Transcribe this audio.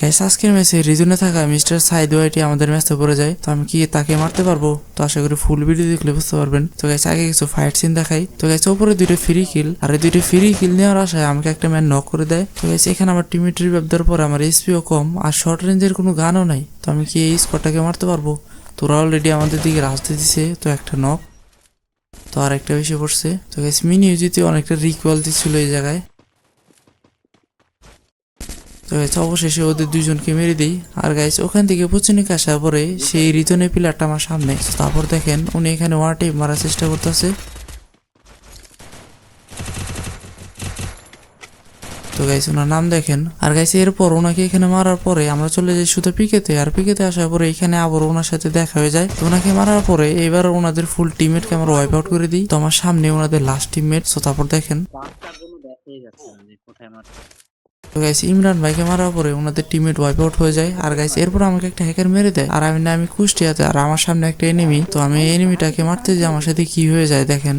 Gas আজকের ম্যাচে রিজনে থাকা মিস্টার সাইদ ওয়াইটি আমাদের ম্যাচে পড়ে যায়, তো আমি কি তাকে মারতে পারব? তো আশা করি ফুল ভিডিও দেখলে বুঝতে পারবেন। তো গ্যাস আগে কিছু ফাইট সিন দেখাই। তো গ্যাস ওপরে দুইটা ফ্রি কিল আর এই দুইটা ফ্রি কিল নেওয়ার আশায় আমাকে একটা ম্যান নক করে দেয়। তো গ্যাস এখানে আমার টিমের রিভাইভ দেওয়ার পর আমার এসপিও কম, আর শর্ট রেঞ্জের কোনো গানও নাই। তো আমি কি এই স্কোয়াডটাকে মারতে পারব? তোরা অলরেডি আমাদের দিকে রাস্তা দিছে, তো একটা নক তো আর একটা বেশি পড়ছে। তো গ্যাস মিনি ইউজিতে অনেকটা রিকোয়াল দিচ্ছিল এই জায়গায়। তো অবশেষে ওদের দুইজনকে মেরে দিই। আর গাইস ওখান থেকে পশ্চিমকে আসার পরে সেই রিজনের পিলারটা আমার সামনে। তারপর দেখেন, উনি এখানে ওয়ান টেপ মারার চেষ্টা করতেছে। তো গাইস ওনার নাম দেখেন। আর গাইস এরপর ওনাকে এখানে মারার পরে আমরা চলে যাই শুধু পিকেতে। আর পিকেতে আসার পরে এখানে আবার ওনার সাথে দেখা হয়ে যায়। তো ওনাকে মারার পরে এবার ওনাদের ফুল টিমমেটকে আমরা ওয়াইপ আউট করে দিই। তো আমার সামনে ওনাদের লাস্ট টিমমেট তো তারপর দেখেন। গাইস ইমরান ভাইকে মারার পরে ওনাদের টিমমেট ওয়াইপ আউট হয়ে যায়। আর গাইস এরপর আমাকে একটা হ্যাকার মেরে দেয়। আর আমি না, আমি কুষ্টিয়াতে, আর আমার সামনে একটা এনিমি তো আমি এনিমিটাকে মারতে যে আমার সাথে কি হয়ে যায় দেখেন।